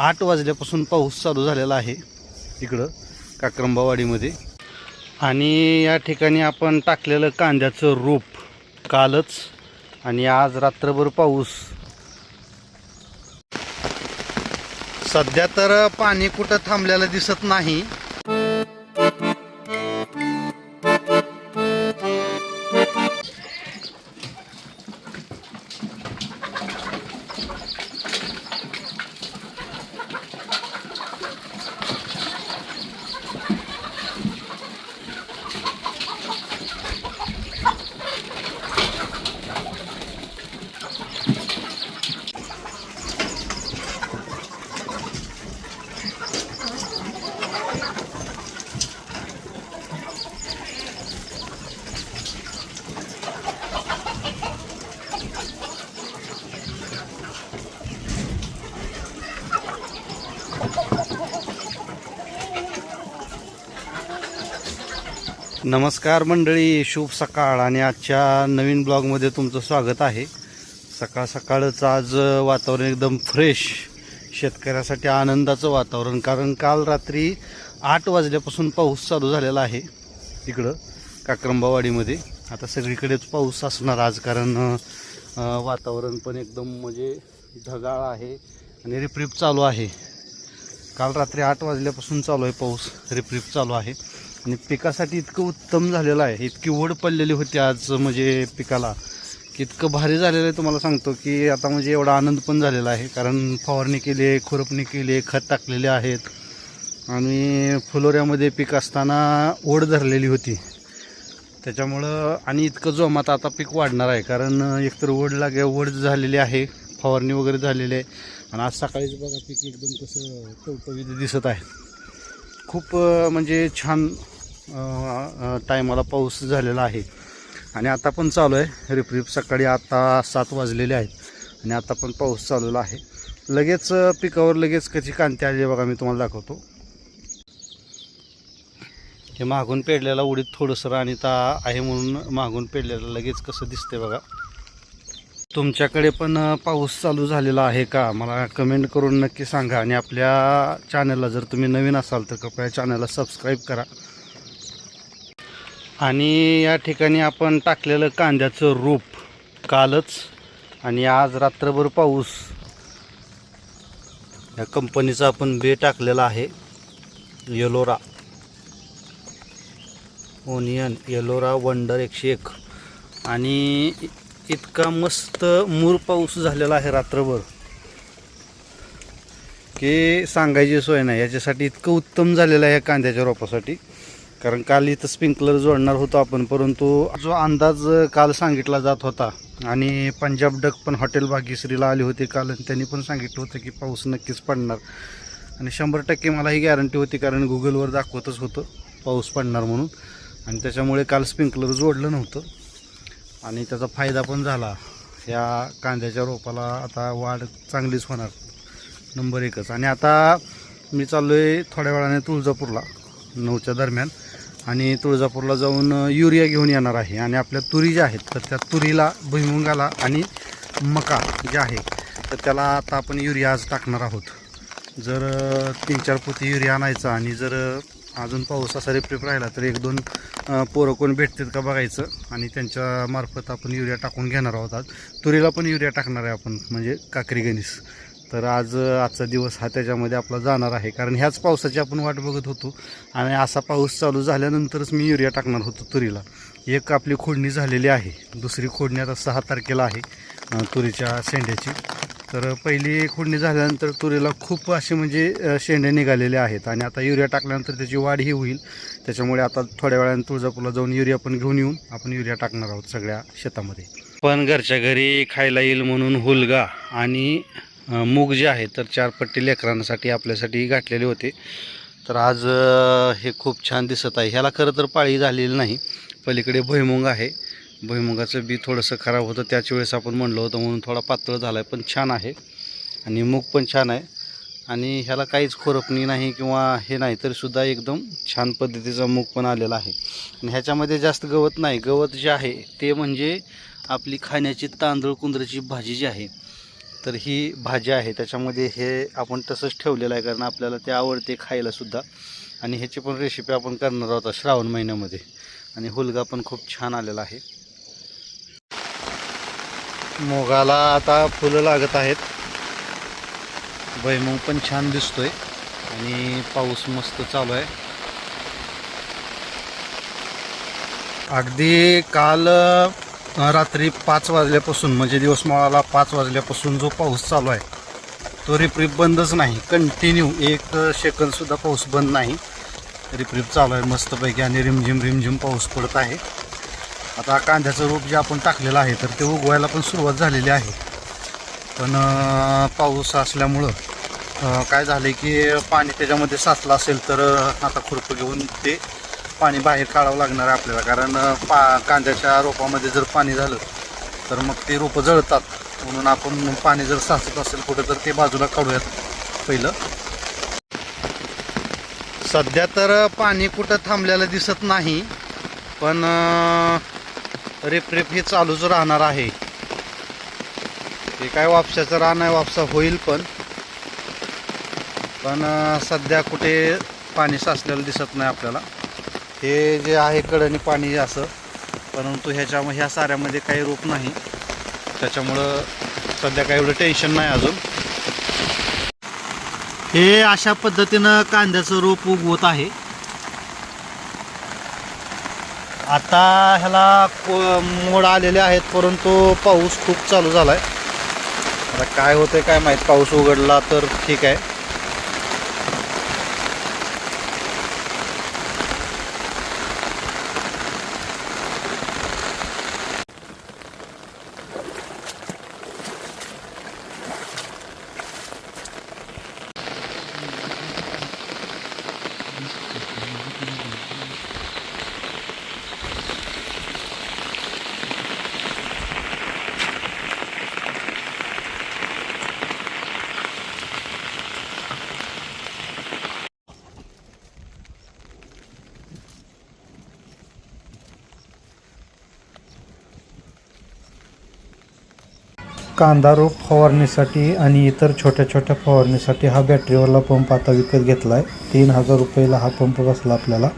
आठ वाजल्यापासून पाऊस चालू झालेला आहे इकडं काक्रंबावाडीमध्ये. आणि या ठिकाणी आपण टाकलेलं कांद्याचं रोप कालच आणि आज रात्रभर पाऊस. सध्या तर पाणी कुठं थांबलेलं दिसत नाही. नमस्कार मंडळी शुभ सकाळ आणि आजच्या नवीन ब्लॉगमध्ये तुमचं स्वागत आहे. सकाळ सकाळच आज वातावरण एकदम फ्रेश शेतकऱ्यासाठी आनंदाचं वातावरण कारण काल रात्री आठ वाजल्यापासून पाऊस चालू झालेला आहे इकडं काक्रंबावाडीमध्ये. आता सगळीकडेच पाऊस असणार आज कारण वातावरण पण एकदम म्हणजे ढगाळ आहे आणि रिपरिप चालू आहे. काल रात्री आठ वाजल्यापासून चालू आहे पाऊस रिपरिप चालू आहे. आणि पिकासाठी इतकं उत्तम झालेलं आहे. इतकी ओढ पडलेली होती आज म्हणजे पिकाला. की इतकं भारी झालेलं आहे तुम्हाला सांगतो की आता म्हणजे एवढा आनंद पण झालेला आहे. कारण फवारणी केली आहे खुरपणी केली आहे खत टाकलेले आहेत. आणि फुलोऱ्यामध्ये पीक असताना ओढ धरलेली होती. त्याच्यामुळं आणि इतकं जोमात आता पीक वाढणार आहे. कारण एकतर ओढ लागे ओढ झालेली आहे फवारणी वगैरे झालेली आहे. आणि आज सकाळीच बघा पीक एकदम कसं टवटवीत दिसत आहे. खूप म्हणजे छान टायमाला पाऊस झालेला आहे. आणि आता पण चालू आहे. रिपरिप सकाळी आता सात वाजलेले आहेत. आणि आता पण पाऊस चाललेला आहे. लगेच पिकावर लगेच कशी कांती आली आहे बघा मी तुम्हाला दाखवतो. हे मागून पेडलेला उडीत थोडंसं राणीता आहे म्हणून मागून पेडलेलं लगेच कसं दिसतंय बघा. तुमच्याकडे पण पाऊस चालू झालेला आहे का? मला कमेंट करून नक्की सांगा आणि आपल्या चॅनलला जर तुम्ही नवीन असाल तर कृपया चॅनलला सबस्क्राईब करा. आणि या ठिकाणी आपण टाकलेलं कांद्याचं रोप कालच आणि आज रात्रभर पाऊस. या कंपनीचा आपण बे टाकलेला आहे येलोरा ओनियन येलोरा वंडर एकशे एक. आणि इतका मस्त मूर पाऊस झालेला आहे रात्रभर. की सांगायची सोय नाही याच्यासाठी इतकं उत्तम झालेलं आहे कांद्याच्या रोपासाठी. कारण काल इथं स्प्रिंकलर जोडणार होतो आपण परंतु जो अंदाज काल सांगितला जात होता आणि पंजाब डक पण हॉटेल भाग्यश्रीला आली होती काल आणि त्यांनी पण सांगितलं होतं की पाऊस नक्कीच पडणार. आणि शंभर टक्के मला ही गॅरंटी होती कारण गुगलवर दाखवतच होतं पाऊस पडणार म्हणून. आणि त्याच्यामुळे काल स्प्रिंकलर जोडलं नव्हतं. आणि त्याचा फायदा पण झाला. या कांद्याच्या रोपाला आता वाढ चांगलीच होणार. नंबर एकच. आणि आता मी चाललो आहे थोड्या वेळाने तुळजापूरला नऊच्या दरम्यान. आणि तुळजापूरला जाऊन युरिया घेऊन येणार आहे. आणि आपल्या तुरी ज्या आहेत तर त्या तुरीला भुईमुंगाला आणि मका जे आहे तर त्याला आता आपण युरिया आज टाकणार आहोत. जर तीन चार पोती युरिया आणायचा आणि जर अजून पाऊस असा रिप्रिप राहिला तर एक दोन पोरं कोण भेटतात का बघायचं. आणि त्यांच्या मार्फत आपण युरिया टाकून घेणार आहोत आज. तुरीला पण युरिया टाकणार आहे आपण म्हणजे काकरी गणेश. तर आज आजचा दिवस हा त्याच्यामध्ये आपला जाणार आहे. कारण ह्याच पावसाची आपण वाट बघत होतो. आणि असा पाऊस चालू झाल्यानंतरच मी युरिया टाकणार होतो तुरीला. एक आपली खोडणी झालेली आहे. दुसरी खोडणी आता सहा तारखेला आहे तुरीच्या शेंड्याची. तर पहिली खोडणी झाल्यानंतर तुरीला खूप असे म्हणजे शेंडे निघालेले आहेत. आणि आता युरिया टाकल्यानंतर त्याची वाढ ही होईल. त्याच्यामुळे आता थोड्या वेळाने तुळजापूरला जाऊन युरिया पण घेऊन येऊन आपण युरिया टाकणार आहोत सगळ्या शेतामध्ये. पण घरच्या घरी खायला येईल म्हणून हुलगा आणि मूग जे आहे तर चार पट्टी लेकरांसाठी आपल्यासाठी गाठलेले होते. तर आज हे खूप छान दिसत आहे. ह्याला खरं तर पाळी झालेली नाही. पलीकडे भुईमुंग आहे. भुईमुगाचं बी थोडंसं खराब होतं त्याच वेळेस आपण म्हणलं होतं म्हणून थोडा पातळ झाला आहे पण छान आहे. आणि मूग पण छान आहे. आणि ह्याला काहीच खुरपणी नाही किंवा हे नाही तरीसुद्धा एकदम छान पद्धतीचा मूग पण आलेला आहे. आणि ह्याच्यामध्ये जास्त गवत नाही. गवत जे आहे ते म्हणजे आपली खाण्याची तांदूळ कुंदराची भाजी जी आहे तर ही भाजी आहे. त्याच्यामध्ये हे आपण तसंच ठेवलेलं आहे कारण आपल्याला ते आवडते खायलासुद्धा आणि ह्याची पण रेसिपी आपण करणार आहोत श्रावण महिन्यामध्ये. आणि हुलगा पण खूप छान आलेला आहे. मोगाला आता फुलं लागत आहेत. भैमुग पण छान दिसतोय. आणि पाऊस मस्त चालू आहे. अगदी काल रात्री पाच वाजल्यापासून म्हणजे दिवस माळाला पाच वाजल्यापासून जो पाऊस चालू आहे तो रिप्रीप बंदच नाही. कंटिन्यू एक सेकंदसुद्धा पाऊस बंद नाही. रिप्रीप चालू आहे मस्तपैकी आणि रिमझिम रिमझिम पाऊस पडत आहे. आता कांद्याचं रोप जे आपण टाकलेलं आहे तर ते उगवायला पण सुरुवात झालेली आहे. पण पाऊस असल्यामुळं काय झालं की पाणी त्याच्यामध्ये साचलं असेल तर आता खुरपं घेऊन ते पाणी बाहेर काढावं लागणार आहे आपल्याला. कारण पा कांद्याच्या रोपामध्ये जर पाणी झालं तर मग ते रोपं जळतात. म्हणून आपण पाणी जर साचत असेल कुठं तर ते बाजूला काढूयात पहिलं. सध्या तर पाणी कुठं थांबलेलं दिसत नाही. पण रेप रेप हे चालूच राहणार आहे. हे काय वापसाचं रान आहे वापसा होईल पण. पण सध्या कुठे पाणी साचलेलं दिसत नाही आपल्याला. हे जे आहे कडणी पाणी असं. परंतु ह्याच्या ह्या साऱ्यामध्ये काही रूप नाही. त्याच्यामुळं सध्या काही एवढं टेन्शन नाही अजून. हे अशा पद्धतीनं कांद्याचं रोप उगवत आहे. आता ह्याला मोड आलेले आहेत परंतु पाऊस खूप चालू झाला आहे आता काय होतं काय माहीत? पाऊस उघडला तर ठीक आहे. कांदा रोप फवारणीसाठी आणि इतर छोट्या छोट्या फवारणीसाठी हा बॅटरीवाला पंप आता विकत घेतला आहे तीन हजार रुपयाला हा पंप बसला आपल्याला.